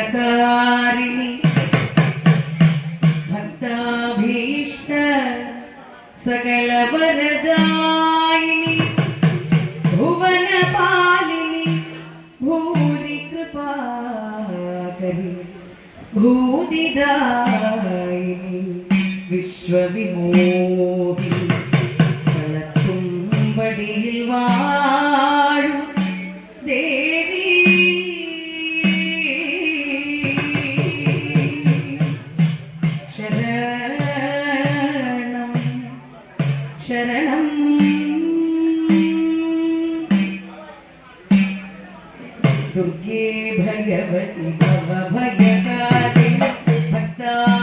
భవభయకారిణి భక్తాభీష్ట సకల వరదాయిని భువన పాలిని భూరి కృపాకరి భూదిదాయిని విశ్వవిమోహిని भगवति भव भक्ता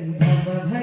Baba Bhai.